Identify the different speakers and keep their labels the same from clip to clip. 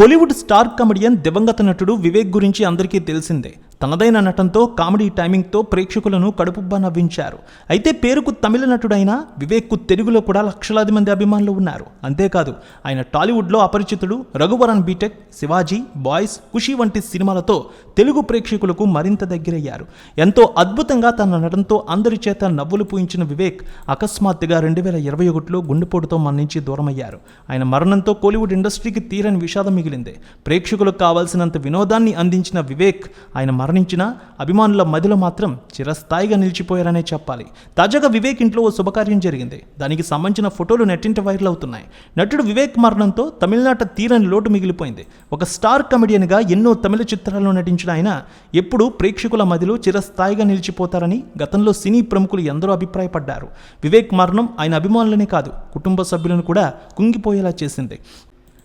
Speaker 1: Kollywood star comedian దివంగత నటుడు వివేక్ గురించి అందరికీ తెలిసిందే. తనదైన నటంతో కామెడీ టైమింగ్తో ప్రేక్షకులను కడుపుబ్బా నవ్వించారు. అయితే పేరుకు తమిళ నటుడైన వివేక్కు తెలుగులో కూడా లక్షలాది మంది అభిమానులు ఉన్నారు. అంతేకాదు ఆయన టాలీవుడ్లో అపరిచితుడు రఘువరన్ బీటెక్ శివాజీ బాయ్స్ ఖుషి వంటి సినిమాలతో తెలుగు ప్రేక్షకులకు మరింత దగ్గరయ్యారు. ఎంతో అద్భుతంగా తన నటనతో అందరి చేత నవ్వులు పూయించిన వివేక్ అకస్మాత్తుగా రెండు వేల ఇరవై ఒకటిలో గుండెపోటుతో మరణించి దూరమయ్యారు. ఆయన మరణంతో కోలీవుడ్ ఇండస్ట్రీకి తీరని విషాదం మిగిలింది. ప్రేక్షకులకు కావాల్సినంత వినోదాన్ని అందించిన వివేక్ ఆయన మరణించినా అభిమానుల మదిలో మాత్రం చిరస్థాయిగా నిలిచిపోయారనే చెప్పాలి. తాజాగా వివేక్ ఇంట్లో ఓ శుభకార్యం జరిగింది. దానికి సంబంధించిన ఫోటోలు నెట్టింట వైరల్ అవుతున్నాయి. నటుడు వివేక్ మరణంతో తమిళనాట తీరని లోటు మిగిలిపోయింది. ఒక స్టార్ కమెడియన్గా ఎన్నో తమిళ చిత్రాల్లో నటించిన ఆయన ఎప్పుడూ ప్రేక్షకుల మదిలో చిరస్థాయిగా నిలిచిపోతారని గతంలో సినీ ప్రముఖులు ఎందరో అభిప్రాయపడ్డారు. వివేక్ మరణం ఆయన అభిమానులనే కాదు కుటుంబ సభ్యులను కూడా కుంగిపోయేలా చేసింది.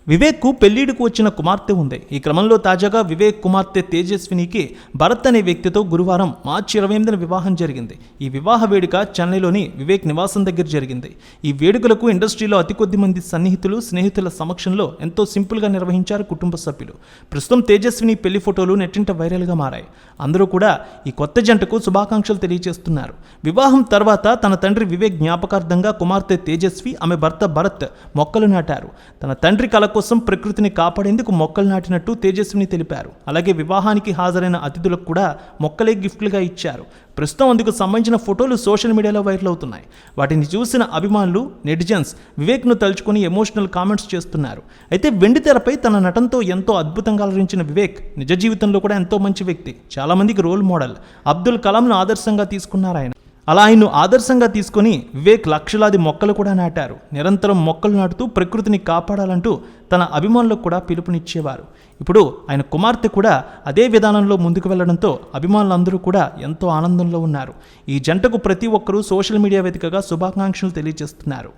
Speaker 1: వివేక్కు పెళ్ళిడికి వచ్చిన కుమార్తె ఉంది. ఈ క్రమంలో తాజాగా వివేక్ కుమార్తె తేజస్వినికి భరత్ అనే వ్యక్తితో గురువారం మార్చి ఇరవై ఎనిమిదిన వివాహం జరిగింది. ఈ వివాహ వేడుక చెన్నైలోని వివేక్ నివాసం దగ్గర జరిగింది. ఈ వేడుకలకు ఇండస్ట్రీలో అతి కొద్ది మంది సన్నిహితులు స్నేహితుల సమక్షంలో ఎంతో సింపుల్గా నిర్వహించారు కుటుంబ సభ్యులు. ప్రస్తుతం తేజస్విని పెళ్ళి ఫోటోలు నెట్టింట వైరల్గా మారాయి. అందరూ కూడా ఈ కొత్త జంటకు శుభాకాంక్షలు తెలియజేస్తున్నారు. వివాహం తర్వాత తన తండ్రి వివేక్ జ్ఞాపకార్థంగా కుమార్తె తేజస్వి ఆమె భర్త భరత్ మొక్కలు నాటారు. తన తండ్రి కళ కోసం ప్రకృతిని కాపాడేందుకు మొక్కలు నాటినట్టు తేజస్విని తెలిపారు. అలాగే వివాహానికి హాజరైన అతిథులకు కూడా మొక్కలే గిఫ్ట్లుగా ఇచ్చారు. ప్రస్తుతం అందుకు సంబంధించిన ఫోటోలు సోషల్ మీడియాలో వైరల్ అవుతున్నాయి. వాటిని చూసిన అభిమానులు నెటిజన్స్ వివేక్ను తలుచుకొని ఎమోషనల్ కామెంట్స్ చేస్తున్నారు. అయితే వెండి తెరపై తన నటనతో ఎంతో అద్భుతంగా అలరించిన వివేక్ నిజ జీవితంలో కూడా ఎంతో మంచి వ్యక్తి. చాలామందికి రోల్ మోడల్. అబ్దుల్ కలాంను ఆదర్శంగా తీసుకున్నారు ఆయన. అలా ఆయన్ను ఆదర్శంగా తీసుకొని వివేక్ లక్షలాది మొక్కలు కూడా నాటారు. నిరంతరం మొక్కలు నాటుతూ ప్రకృతిని కాపాడాలంటూ తన అభిమానులకు కూడా పిలుపునిచ్చేవారు. ఇప్పుడు ఆయన కుమార్తె కూడా అదే విధానంలో ముందుకు వెళ్ళడంతో అభిమానులందరూ కూడా ఎంతో ఆనందంలో ఉన్నారు. ఈ జంటకు ప్రతి ఒక్కరూ సోషల్ మీడియా వేదికగా శుభాకాంక్షలు తెలియజేస్తున్నారు.